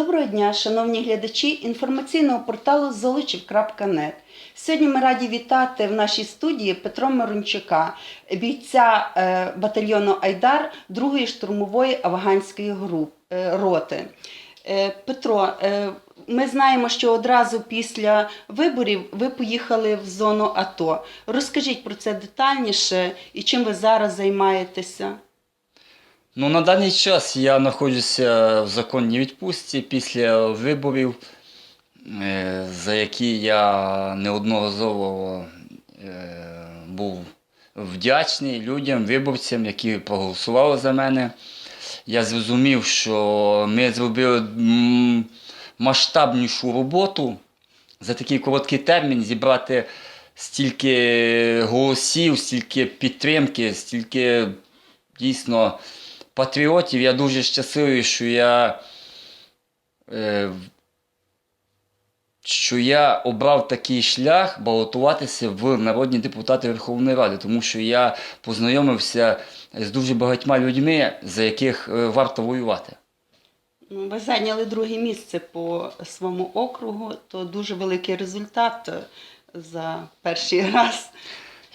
Доброго дня, шановні глядачі інформаційного порталу золочів.нет. Сьогодні ми раді вітати в нашій студії Петро Мирончука, бійця е, батальйону Айдар 2-ї штурмової афганської е, роти. Е, Петро, ми знаємо, що одразу після виборів ви поїхали в зону АТО. Розкажіть про це детальніше і чим ви зараз займаєтеся. Ну, на даний час я знаходжуся в законній відпустці після виборів, е, за які я неодноразово е, був вдячний людям, виборцям, які проголосували за мене. Я зрозумів, що ми зробили масштабнішу роботу за такий короткий термін зібрати стільки голосів, стільки підтримки, стільки дійсно патріотів. Я дуже щасливий, що я, е, що я обрав такий шлях балотуватися в народні депутати Верховної Ради, тому що я познайомився з дуже багатьма людьми, за яких е, варто воювати. Ну, Ви зайняли друге місце по своєму округу, то дуже великий результат е, за перший раз.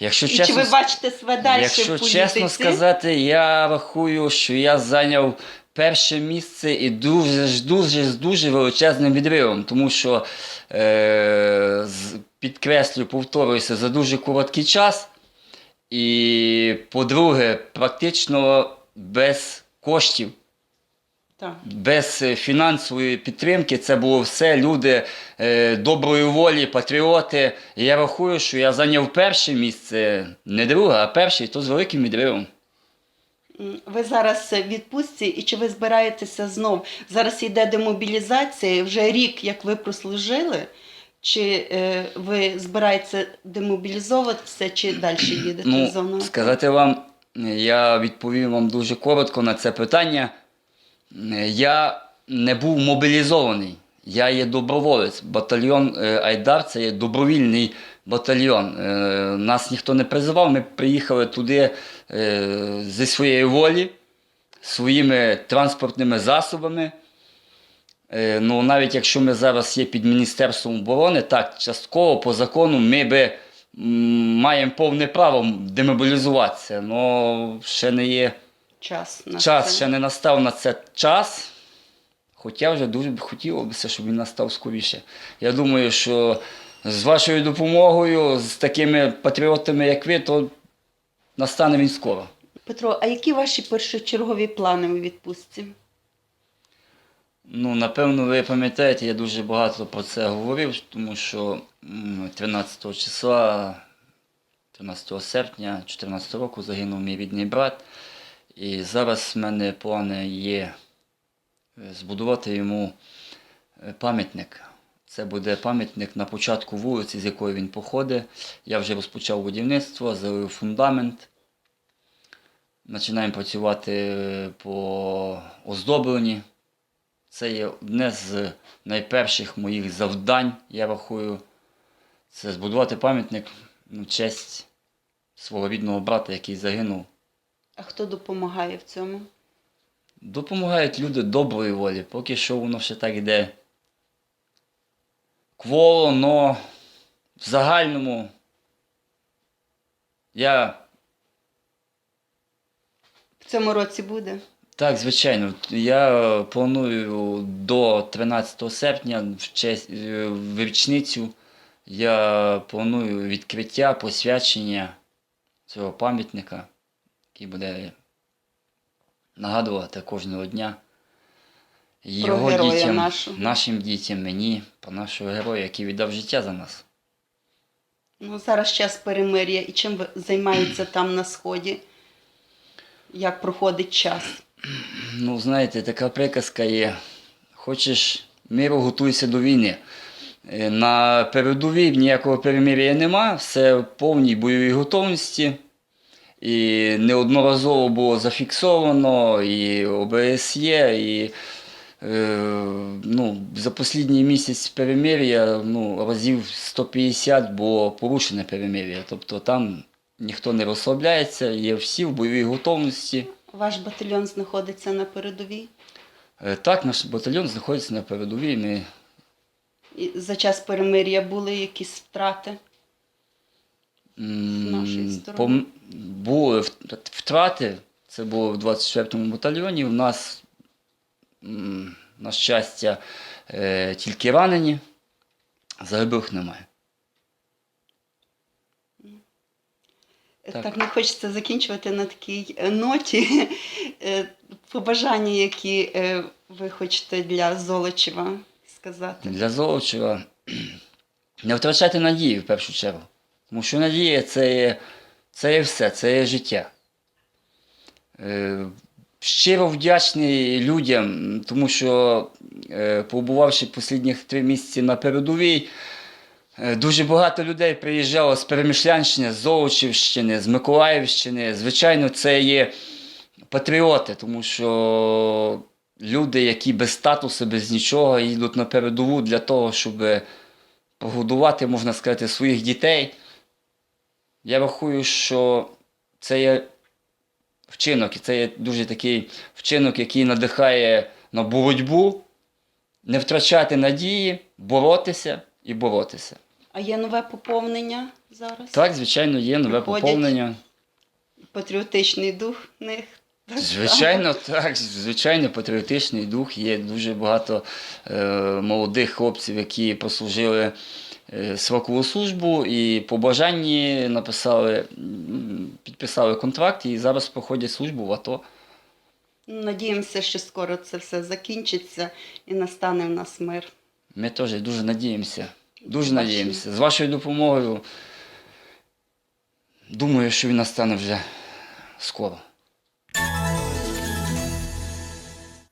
Якщо І чесно, чи ви бачите себе далі Якщо в політиці? чесно сказати, я рахую, що я зайняв перше місце і дуже з дуже величезним відривом, тому що е, підкреслю, повторююся, за дуже короткий час. І, по-друге, практично без коштів. Так. Без е, фінансової підтримки це було все люди е, доброї волі, патріоти. І я рахую, що я зайняв перше місце, не друге, а перше, і то з великим відривом. Ви зараз в відпустці, і чи ви збираєтеся знов? Зараз йде демобілізація, вже рік, як ви прослужили. Чи е, ви збираєтеся демобілізовуватися, чи далі їдете Ну, зону? сказати вам, я відповім вам дуже коротко на це питання. Я не був мобілізований. Я є доброволець. Батальйон е, Айдар це є добровільний батальйон. Е, Нас ніхто не призивав. Ми приїхали туди е, зі своєї волі, своїми транспортними засобами. Е, Ну, навіть якщо ми зараз є під Міністерством оборони, так, частково по закону ми би маємо повне право демобілізуватися. але ще не є Час. на час, це? ще не настав на це час. Хоча вже дуже б хотілося, щоб він настав скоріше. Я думаю, що з вашою допомогою, з такими патріотами, як ви, то настане він скоро. Петро, а які ваші першочергові плани у відпустці? Ну, напевно, ви пам'ятаєте, я дуже багато про це говорив, тому що м, 13 числа, 13 серпня 2014 року загинув мій рідний брат. І зараз в мене плани є е, збудувати йому е, пам'ятник. Це буде пам'ятник на початку вулиці, з якої він походить. Я вже розпочав будівництво, залив фундамент. Починаємо працювати е, по оздобленні. Це є одне з найперших моїх завдань, я рахую. Це збудувати пам'ятник ну, честь свого рідного брата, який загинув. А хто допомагає в цьому? Допомагають люди доброї волі, поки що воно ще так йде. Кволо, но в загальному я В цьому році буде? Так, звичайно. Я планую до 13 серпня в честь е, в річницю. Я планую відкриття, посвячення цього пам'ятника, який буде нагадувати кожного дня його дітям, нашого. нашим дітям, мені, про нашого героя, який віддав життя за нас. Ну, зараз час перемир'я. І чим займаються там на сході? Як проходить час? Ну, знаєте, така приказка є. Хочеш миру, готуйся до війни. Е, На передовій ніякого перемир'я нема, все в повній бойовій готовності. І неодноразово було зафіксовано, і ОБС є, і е, ну, за останній місяць перемир'я ну, разів 150 було порушене перемир'я. Тобто там ніхто не розслабляється, є всі в бойовій готовності. Ваш батальйон знаходиться на передовій? Е, Так, наш батальйон знаходиться на передовій. Ми І за час перемир'я були якісь втрати? Нашої сторони. були втрати. Це було в 24-му батальйоні. У нас, на щастя, е, тільки ранені, загиблих немає. Так. Так. не хочеться закінчувати на такій е, ноті. Е, Побажання, які е, ви хочете для Золочева сказати. Для Золочева не втрачати надії в першу чергу. Тому що надія це є, це є все, це є життя. Е, щиро вдячний людям, тому що, е, побувавши останніх три місяці на передовій, е, дуже багато людей приїжджало з Перемишлянщини, з Золочівщини, з Миколаївщини. Звичайно, це є патріоти, тому що люди, які без статусу, без нічого, їдуть на передову для того, щоб погодувати, можна сказати, своїх дітей. Я рахую, що це є вчинок, і це є дуже такий вчинок, який надихає на боротьбу, не втрачати надії, боротися і боротися. А є нове поповнення зараз? Так, звичайно, є нове Приходять. поповнення. Патріотичний дух в них. так Звичайно, так, звичайно, патріотичний дух. Є дуже багато е, молодих хлопців, які послужили е, срокову службу і по бажанні написали, підписали контракт і зараз проходять службу в АТО. Надіємося, що скоро це все закінчиться і настане в нас мир. Ми теж дуже надіємося. Дуже Бачимо. надіємося. З вашою допомогою. Думаю, що він настане вже скоро.